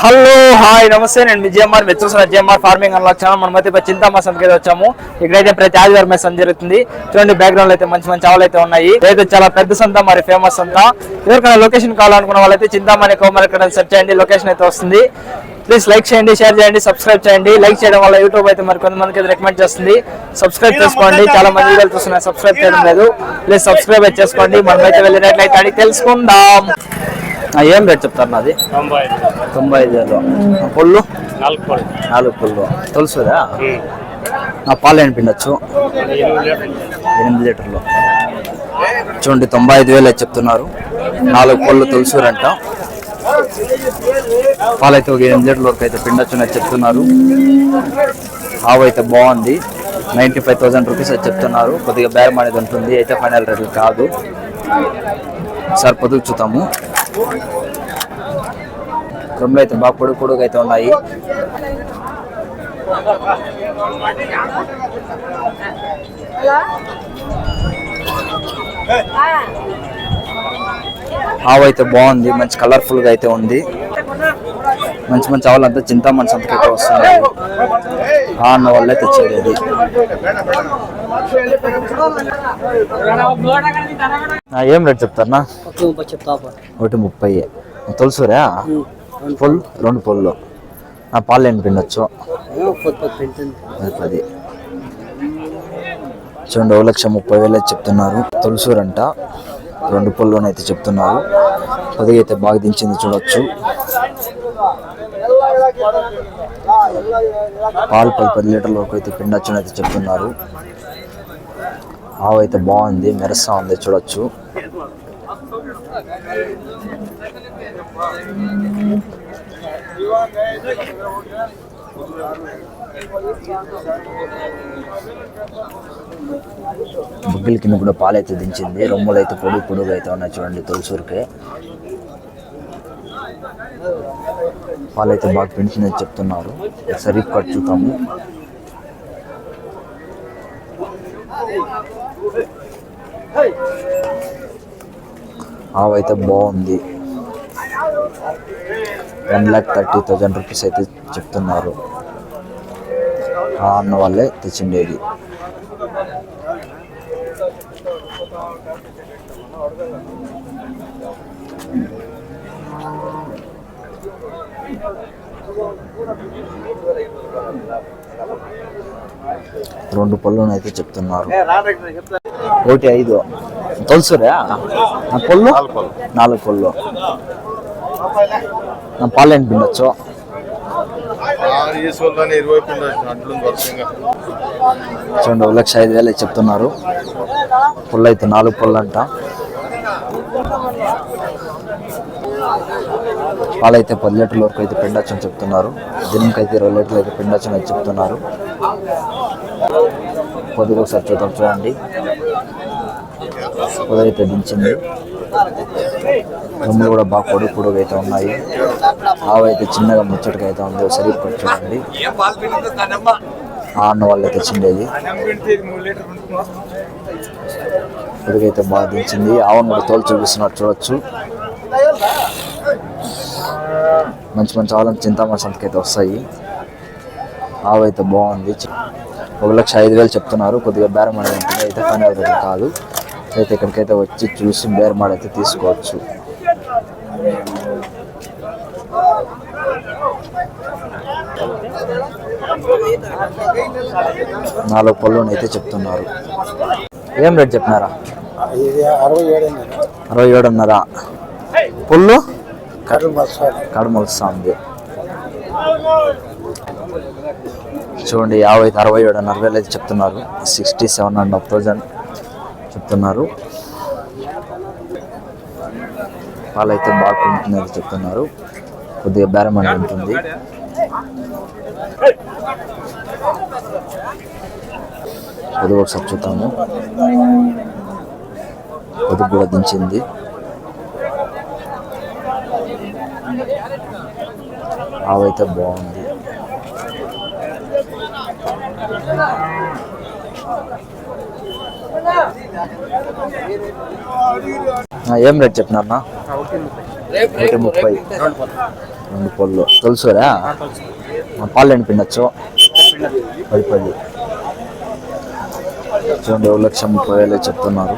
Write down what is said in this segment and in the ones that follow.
Hello hi namaste నేను విజయమ్మార్ GMR మీరు ఫార్మింగ్ అనలాక్ ఛానల్. మనం అయితే చింతామా సంతకి వచ్చాము. ఇక్కడైతే ప్రతి ఆదివారం అయితే సంత జరుగుతుంది. చూడండి బ్యాక్గ్రౌండ్ అయితే మంచి మంచి ఆవులు అయితే ఉన్నాయి. ఇదైతే చాలా పెద్ద సంత మరి ఫేమస్ సంత. ఎవరికైనా లొకేషన్ కావాలనుకున్న వాళ్ళైతే చింతామణి కోమర్ ఇక్కడ సెర్చ్ చేయండి లొకేషన్ అయితే వస్తుంది. ప్లీజ్ లైక్ చేయండి షేర్ చేయండి సబ్స్క్రైబ్ చేయండి. లైక్ చేయడం వల్ల యూట్యూబ్ అయితే మరి కొంతమందికి అయితే రికమెండ్ చేస్తుంది. సబ్స్క్రైబ్ చేసుకోండి. చాలా మంది వీడియోలు చూస్తున్నారు సబ్స్క్రైబ్ చేయడం లేదు. ప్లీజ్ సబ్స్క్రైబ్ చేసుకోండి. మనం అయితే వెళ్ళినట్లయితే అడిగి తెలుసుకుందాం. ఏం రేట్ చెప్తారు నాది? తొంభై ఐదు. వేలు. పుల్లు నాలుగు పుల్లు తెలుసుదా నా పాలు పిండొచ్చు? ఎనిమిది లీటర్లు. చూడండి తొంభై ఐదు వేలు అయితే చెప్తున్నారు. నాలుగు పళ్ళు తులసూరంట పాలు అయితే ఒక ఎనిమిది లీటర్ల వరకు అయితే పిండొచ్చు అని చెప్తున్నారు. ఆవు అయితే బాగుంది. నైంటీ ఫైవ్ థౌసండ్ రూపీస్ అయితే చెప్తున్నారు. కొద్దిగా బేరం అనేది ఉంటుంది. అయితే ఫైనల్ రేట్లు కాదు. సార్ పొదుగు చూద్దాము. కొమ్ములు అయితే బాగా పొడుగు పొడుగు అయితే ఉన్నాయి. ఆవు అయితే బాగుంది మంచి కలర్ఫుల్గా అయితే ఉంది. మంచి మంచి ఆవులంతా మంచి సంతకైతే వస్తున్నాయి. ఆ అన్న వాళ్ళే తెచ్చేది ఏం రేట్ చెప్తారనా చెప్తా ఒకటి ముప్పై తులసూరా? పుల్ రెండు పుల్లు ఆ పాలు ఎన్ని పిండొచ్చు? పది. చూడండి ఒక లక్ష ముప్పై వేలు అయితే చెప్తున్నారు. తులసూరంట. రెండు పుల్లోనైతే చెప్తున్నారు. పొదిగి అయితే బాగా దించింది చూడొచ్చు. పాలు పది పది లీటర్ల వరకు అయితే పిండొచ్చు అయితే చెప్తున్నారు. ఆవు అయితే బాగుంది మెరసా ఉంది చూడొచ్చు. బుగ్గిల కింద కూడా పాలు అయితే దించింది రొమ్ములు అయితే పొడుగు పొడుగు అయితే ఉన్నాయి చూడండి తులసూరికే. పాలైతే బాగా పెంచిందని చెప్తున్నారు. ఒకసారి కట్ చూద్దాము. అవైతే బాగుంది. One lakh thirty thousand rupees అయితే చెప్తున్నారు. ఆ అన్న వాళ్ళే తెచ్చిండేది. రెండు పళ్ళును అయితే చెప్తున్నారు. ఒకటి ఐదు. తొలసురా? నా పళ్ళు? నాలుగు పళ్ళు. నా పాలు ఏంటి పిండొచ్చు చూడండి ఒక లక్ష ఐదు వేలు అయితే చెప్తున్నారు. పుల్ల అయితే నాలుగు పుల్ల అంట పాలు అయితే పది లీటర్ల వరకు అయితే పిండొచ్చు అని చెప్తున్నారు. దినంకి అయితే ఇరవై లీటర్లు అయితే పిండొచ్చు అని చెప్తున్నారు. కొద్దిగా ఒకసారి చూద్దాం చూడండి. పొద్దు అయితే దించింది రొమ్ములు కూడా బాగా పొడుగు పొడుగు అయితే ఉన్నాయి. ఆవు అయితే చిన్నగా ముచ్చటగా అయితే ఉంది. ఒకసారి చూడండి. ఆ అన్న వాళ్ళు అయితే చిండేది పొడుగైతే బాగా దించింది. ఆవును కూడా తోలు చూపిస్తున్నట్టు చూడొచ్చు. మంచి మంచి ఆవులను చింతామణి సంతకైతే వస్తాయి. ఆవు అయితే బాగుంది. ఒక లక్ష ఐదు వేలు చెప్తున్నారు. కొద్దిగా బేరం అనేది ఉంటుంది. అయితే ఫైనల్ రేట్ కాదు. అయితే ఇక్కడికైతే వచ్చి చూసి బేరం అయితే తీసుకోవచ్చు. నాలుగు పళ్ళు అయితే చెప్తున్నారు. ఏం రేట్ చెప్పినారా? అరవై ఏడు అరవై ఏడున్నర. పుల్లు కర్రలు మసాలి కడుమలుస్తా ఉంది చూడండి యాభై అరవై ఏడున్నర వేలు అయితే చెప్తున్నారు. Sixty seven and half thousand చెప్తున్నారు. పాలైతే బాగుంటుంది బాగా చెప్తున్నారు. కొద్దిగా బేరం అని ఉంటుంది. అది ఒకసారి చూద్దాము. కొద్దిగా కూడా దించింది. ఆవైతే బాగుంది. ఏం రేట్ చెప్పినారన్నా ఒకటి ముప్పై. రెండు పళ్ళు. తెలుసురా పాలు ఎండి పిండొచ్చు? పది పది చూడండి ఒక లక్ష ముప్పై వేలు చెప్తున్నారు.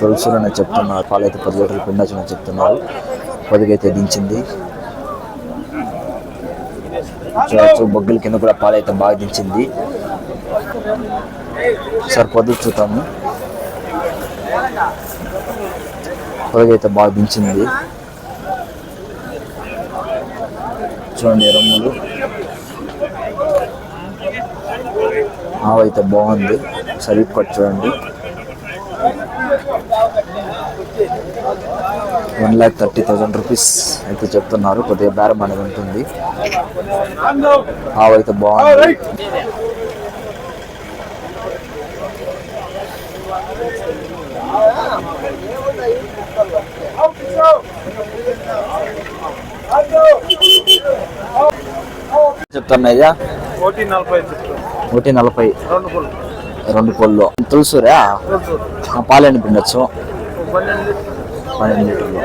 తులసులనే చెప్తున్నారు. పాలు అయితే పది లీటర్లు పిండొచ్చు చెప్తున్నారు. పదికైతే దించింది. చూడొచ్చు. బొగ్గుల కింద కూడా పాలు అయితే బాగా దించింది. సార్ పొద్దు చూద్దాము. పొదగైతే బాగా దించింది. చూడండి రొమ్ములు. ఆవైతే బాగుంది. సరిపడి చూడండి one lakh thirty thousand rupees అయితే చెప్తున్నారు. కొద్దిగా బేరం అనేది ఉంటుంది. ఆవైతే బాగుంది. చెప్తున్నాయ్యా కోటి నలభై చెప్తాం ఒకటి నలభై. రెండు పళ్ళు రెండు పళ్ళు తులసూరా పిండొచ్చు. పన్నెండు లీటర్లు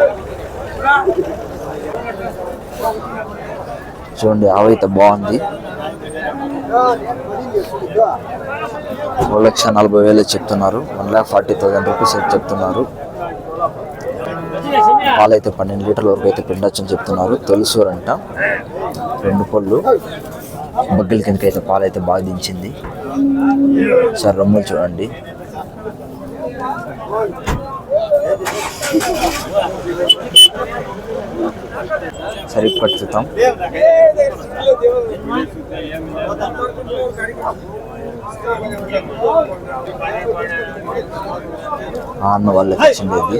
చూడండి ఆవైతే బాగుంది. ఒక లక్ష నలభై వేలు చెప్తున్నారు. One lakh forty thousand rupees చెప్తున్నారు. పాలైతే పన్నెండు లీటర్ల వరకు అయితే పిండొచ్చు అని చెప్తున్నారు. తెలుసూరంట. రెండు పళ్ళు బగ్గల కిందకి అయితే పాలైతే బాగా దించింది సార్ రొమ్ములు చూడండి. సరిగ్గా చూద్దాం. అన్న వాళ్ళకి వచ్చింది ఇది.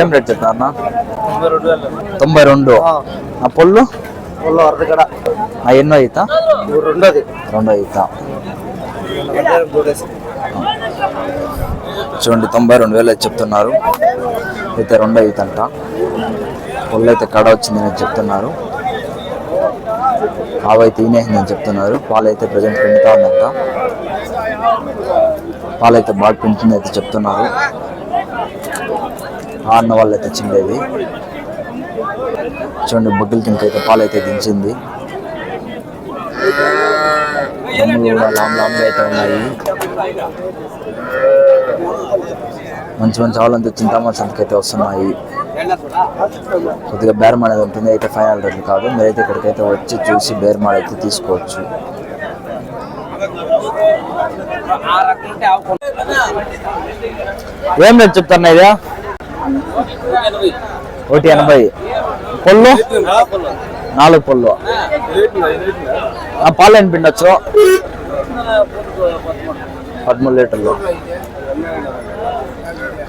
ఏం రేట్ చెప్తా అన్న? తొంభై రెండు. ఆ పొల్లు? ఒళ్ళు అర్ధగడ ఆ ఎన్నో అవుతా రెండోది. రెండో అవుతా చూడండి తొంభై రెండు వేలు అయితే చెప్తున్నారు. అయితే రెండో అవుతంట పొల్లు అయితే కడ వచ్చిందని చెప్తున్నారు. ఆవైతే ఈనేసిందని చెప్తున్నారు. పాలైతే ప్రజెంట్ పిండుతా ఉందంట పాలైతే బాగా పిండుతుంది అయితే చెప్తున్నారు. ఆడిన వాళ్ళు అయితే చిండేది చూడండి బొగ్గుల కింద అయితే పాలైతే దించింది. కొమ్ములు కూడా లాంగ్ లాంగ్ అయితే ఉన్నాయి. మంచి మంచి ఆవులంతా చింతామణి సంతకైతే వస్తున్నాయి. కొద్దిగా బేరం అనేది ఉంటుంది అయితే ఫైనల్ రేట్లు కాదు. మీరైతే ఇక్కడికైతే వచ్చి చూసి బేరం అయితే తీసుకోవచ్చు. ఏం రేట్ చెప్తున్నా ఇదా ఒకటి ఎనభై. పొల్లు నాలుగు పొల్లు ఆ పాలు ఎన్ని పిండొచ్చు? పదమూడు లీటర్లు.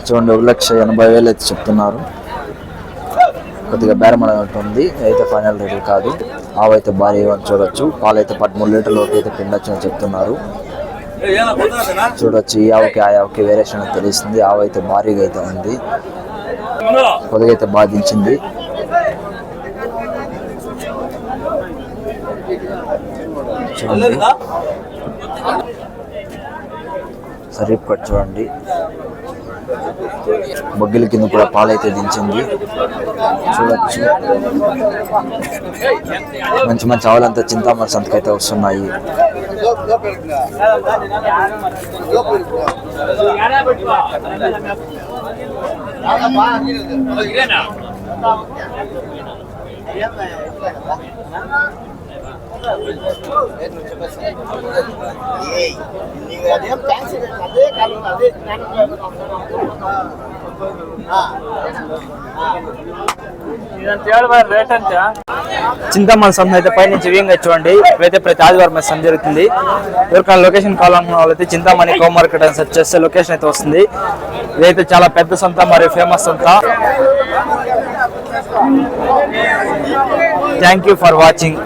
చూడండి ఒక లక్ష ఎనభై వేలు అయితే చెప్తున్నారు. కొద్దిగా బేరం అనేది ఉంటుంది అయితే ఫైనల్ రేట్లు కాదు. ఆవైతే భారీ అని చూడొచ్చు. పాలు అయితే పదమూడు లీటర్ల లోపు అయితే పిండొచ్చు అని చెప్తున్నారు. చూడొచ్చు ఈ ఆవుకి ఆ ఆవుకి వేరియేషన్ తెలుస్తుంది. ఆవు అయితే భారీగా అయితే ఉంది. కొద్దిగా అయితే బాధించింది. చూడండి. సరే కట్ చూడండి. బొగ్గిల కింద కూడా పాలైతే దించింది. చూడొచ్చు. మంచి మంచి ఆవులంతా చింతామణి సంతకైతే వస్తున్నాయి. చింతామణి సంత అయితే పైనుంచి వ్యంగా చూడండి. అయితే ప్రతి ఆదివారం సంత జరుగుతుంది. ఎవరికైనా లొకేషన్ కావాలనుకున్న వాళ్ళైతే చింతామణి కో మార్కెట్ అని సెర్చ్ చేస్తే లొకేషన్ అయితే వస్తుంది. ఇదైతే చాలా పెద్ద సంత మరియు ఫేమస్ సంత. Thank you for watching